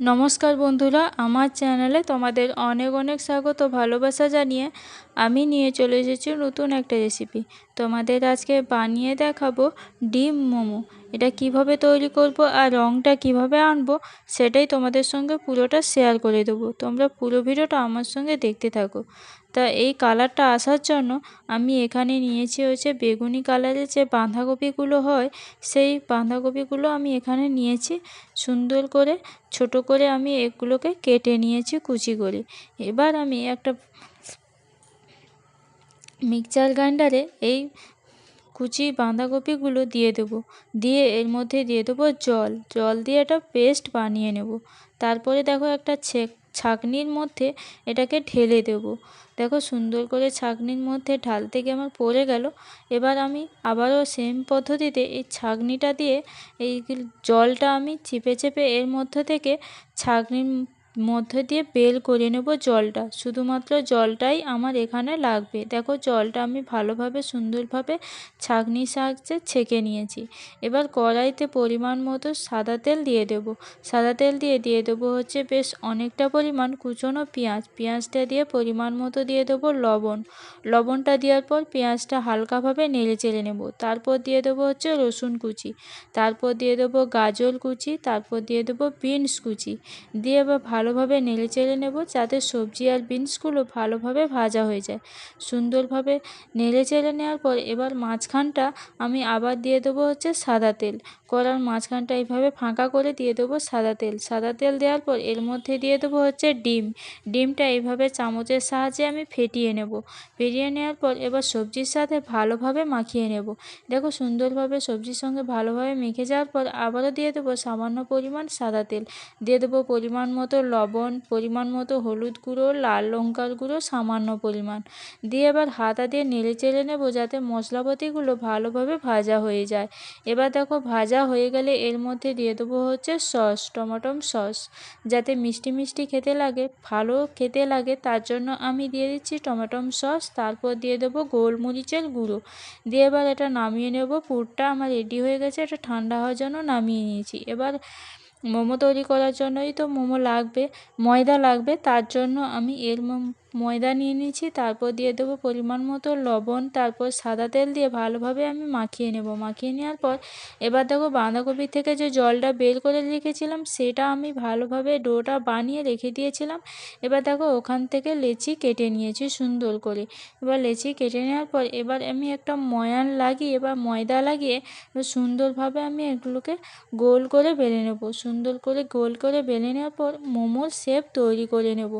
নমস্কার বন্ধুরা, আমার চ্যানেলে তোমাদের অনেক অনেক স্বাগত ভালোবাসা জানিয়ে আমি নিয়ে চলে এসেছি নতুন একটা রেসিপি তোমাদের আজকে বানিয়ে দেখাবো ডিম মোমো। এটা কীভাবে তৈরি করব আর রঙটা কীভাবে আনব, সেটাই তোমাদের সঙ্গে পুরোটা শেয়ার করে দেবো। তোমরা পুরো ভিডিওটা আমার সঙ্গে দেখতে থাকো। তা এই কালারটা আসার জন্য আমি এখানে নিয়েছি হচ্ছে বেগুনি কালারের যে বাঁধাকপিগুলো হয়, সেই বাঁধাকপিগুলো আমি এখানে নিয়েছি। সুন্দর করে, ছোট করে আমি এগুলোকে কেটে নিয়েছি কুচি করে। এবার আমি একটা মিক্সচার গ্রাইন্ডারে এই কুচি বাঁধাকপিগুলো দিয়ে দেবো। দিয়ে এর মধ্যে দিয়ে দেবো জল। জল দিয়ে একটা পেস্ট বানিয়ে নেব। তারপরে দেখো একটা ছেক, ছাঁকনির মধ্যে এটাকে ঢেলে দেব। দেখো সুন্দর করে ছাঁকনির মধ্যে ঢালতে গিয়ে আমার পড়ে গেল। এবার আমি আবারও সেম পদ্ধতিতে এই ছাঁকনিটা দিয়ে এই জলটা আমি চেপে চেপে এর মধ্যে থেকে ছাঁকনির মধ্যে দিয়ে বেল করে নেব জলটা। শুধুমাত্র জলটাই আমার এখানে লাগবে। দেখো জলটা আমি ভালোভাবে, সুন্দরভাবে ছাঁকনির সাহায্যে ছেঁকে নিয়েছি। এবার কড়াইতে পরিমাণ মতো সাদা তেল দিয়ে দেব। সাদা তেল দিয়ে দিয়ে দেবো হচ্ছে বেশ অনেকটা পরিমাণ কুচনো পেঁয়াজ। পেঁয়াজটা দিয়ে পরিমাণ মতো দিয়ে দেবো লবণ। লবণটা দেওয়ার পর পেঁয়াজটা হালকাভাবে নেড়ে চেড়ে নেব। তারপর দিয়ে দেবো হচ্ছে রসুন কুচি। তারপর দিয়ে দেবো গাজর কুচি। তারপর দিয়ে দেবো বিনস কুচি। দিয়ে এবার ভালোভাবে নেড়ে চেড়ে নেব যাতে সবজি আর বিনসগুলো ভালোভাবে ভাজা হয়ে যায়। সুন্দরভাবে নেড়ে চেড়ে নেওয়ার পর এবার মাঝখানটা আমি আবার দিয়ে দেবো হচ্ছে সাদা তেল। কড়ার মাঝখানটা এইভাবে ফাঁকা করে দিয়ে দেবো সাদা তেল। সাদা তেল দেওয়ার পর এর মধ্যে দিয়ে দেবো হচ্ছে ডিম। ডিমটা এইভাবে চামচের সাহায্যে আমি ফেটিয়ে নেব। ফেটিয়ে নেওয়ার পর এবার সবজির সাথে ভালোভাবে মাখিয়ে নেব। দেখো সুন্দরভাবে সবজির সঙ্গে ভালোভাবে মেখে যাওয়ার পর আবারও দিয়ে দেবো সামান্য পরিমাণ সাদা তেল। দিয়ে দেবো পরিমাণ মতো লবণ পরিমাণ মতো হলুদ গুঁড়ো, লাল লঙ্কার গুঁড়ো, সামান্য পরিমাণ। দিয়ে এবার হাতা দিয়ে নেড়ে চেড়ে নেব যাতে মশলাপাতিগুলো ভালোভাবে ভাজা হয়ে যায়। এবার দেখো ভাজা হয়ে গেলে এর মধ্যে দিয়ে দেবো হচ্ছে সস, টমাটম সস। যাতে মিষ্টি মিষ্টি খেতে লাগে, ভালো খেতে লাগে, তার জন্য আমি দিয়ে দিচ্ছি টমেটম সস, তারপর দিয়ে দেবো গোলমরিচের গুঁড়ো। দিয়ে এবার এটা নামিয়ে নেব, পুরটা আমার রেডি হয়ে গেছে, এটা ঠান্ডা হওয়ার জন্য নামিয়ে নিয়েছি। এবার মোমো তৈরি করার জন্যই তো মোমো লাগবে ময়দা লাগবে তার জন্য আমি এর ময়দা নিয়ে নিয়েছি, তারপর দিয়ে দেবো পরিমাণ মতো লবণ, তারপর সাদা তেল দিয়ে ভালোভাবে আমি মাখিয়ে নেব। মাখিয়ে নেওয়ার পর এবার দেখো বাঁধাকপি থেকে যে জলটা বের করে রেখেছিলাম, সেটা আমি ভালোভাবে ডোটা বানিয়ে রেখে দিয়েছিলাম। এবার দেখো ওখান থেকে লেচি কেটে নিয়েছি সুন্দর করে। এবার লেচি কেটে নেওয়ার পর এবার আমি একটা ময়ান লাগিয়ে, এবার ময়দা লাগিয়ে সুন্দরভাবে আমি এগুলোকে গোল করে বেলে নেব। সুন্দর করে গোল করে বেলে নেওয়ার পর মোমোর শেপ তৈরি করে নেব।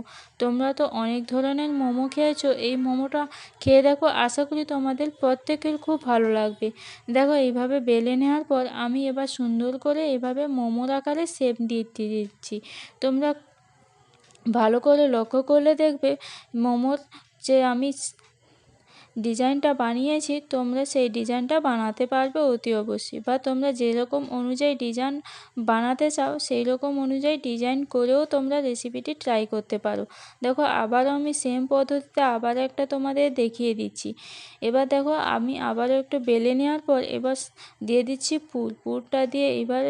তোমরা তো অনেক ধরনের মোমো খেয়েছো? এই মোমোটা খেয়ে দেখো, আশা করি তোমাদের প্রত্যেকের খুব ভালো লাগবে। দেখো, এইভাবে বেলে নেওয়ার পর আমি এবার সুন্দর করে এভাবে মোমোর আকারে শেপ দিয়ে দিচ্ছি। তোমরা ভালো করে লক্ষ্য করলে দেখবে মোমোর যে আমি ডিজাইনটা বানিয়েছি, তোমরা সেই ডিজাইনটা বানাতে পারবে অতি অবশ্যই। বা তোমরা যেরকম অনুযায়ী ডিজাইন বানাতে চাও সেই রকম অনুযায়ী ডিজাইন করেও তোমরা রেসিপিটি ট্রাই করতে পারো। দেখো, আবারও আমি সেম পদ্ধতিতে আবার একটা তোমাদের দেখিয়ে দিচ্ছি। এবার দেখো, আমি আবারও একটু বেলে নেওয়ার পর এবার দিয়ে দিচ্ছি পুর। পুরটা দিয়ে এবার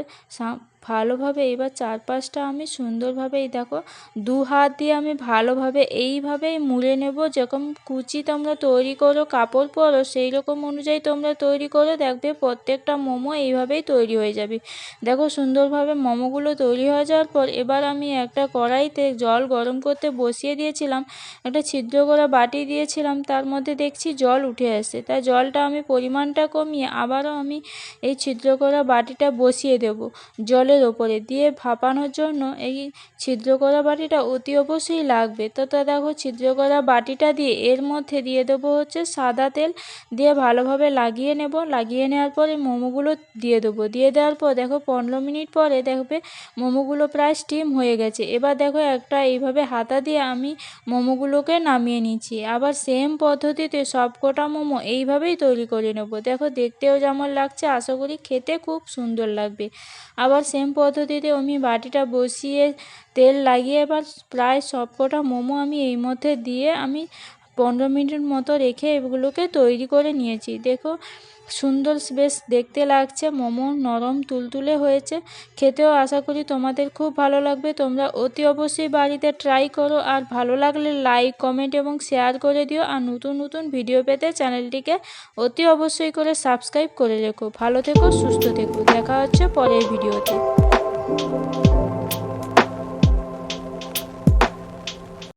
ভালোভাবে এবার চারপাশটা আমি সুন্দরভাবে এই দেখো, দু হাত দিয়ে আমি ভালোভাবে এইভাবেই মুড়ে নেব, যেরকম কুচি তোমরা তৈরি করো, কাপড় পরো, সেই রকম অনুযায়ী তোমরা তৈরি করো, দেখবে প্রত্যেকটা মোমো এইভাবেই তৈরি হয়ে যাবে। দেখো সুন্দরভাবে মোমোগুলো তৈরি হয়ে যাওয়ার পর এবার আমি একটা কড়াইতে জল গরম করতে বসিয়ে দিয়েছিলাম, একটা ছিদ্র করা বাটি দিয়েছিলাম, তার মধ্যে দেখছি জল উঠে আসছে, তাই জলটা আমি পরিমাণটা কমিয়ে আবারও আমি এই ছিদ্র করা বাটিটা বসিয়ে দেব। জলের জলের ওপরে দিয়ে ভাপানোর জন্য এই ছিদ্র করা বাটিটা অতি অবশ্যই লাগবে। তো, তা দেখো ছিদ্র করা বাটিটা দিয়ে এর মধ্যে দিয়ে দেবো হচ্ছে সাদা তেল। দিয়ে ভালোভাবে লাগিয়ে নেব। লাগিয়ে নেওয়ার পরে মোমোগুলো দিয়ে দেবো। দিয়ে দেওয়ার পর দেখো, পনেরো মিনিট পরে দেখবে মোমোগুলো প্রায় স্টিম হয়ে গেছে। এবার দেখো, একটা এইভাবে হাতা দিয়ে আমি মোমোগুলোকে নামিয়ে নিচ্ছি। আবার সেম পদ্ধতিতে সব কটা মোমো এইভাবেই তৈরি করে নেব। দেখো, দেখতেও যেমন লাগছে, আশা করি খেতে খুব সুন্দর লাগবে। আবার সেম পদ্ধতিতে আমি বাটিটা বসিয়ে তেল লাগিয়ে এবার প্রায় সবকটা মোমো আমি এই মধ্যে দিয়ে আমি পনেরো মিনিট মতো রেখে এগুলোকে তৈরি করে নিয়েছি। দেখো, সুন্দর বেশ দেখতে লাগছে, মোমো নরম তুলতুলে হয়েছে। খেতেও আশা করি তোমাদের খুব ভালো লাগবে। তোমরা অতি অবশ্যই বাড়িতে ট্রাই করো আর ভালো লাগলে লাইক কমেন্ট এবং শেয়ার করে দিও। আর নতুন নতুন ভিডিও পেতে চ্যানেলটিকে অতি অবশ্যই করে সাবস্ক্রাইব করে রেখো। ভালো থেকো, সুস্থ থেকো। দেখা হচ্ছে পরের ভিডিওতে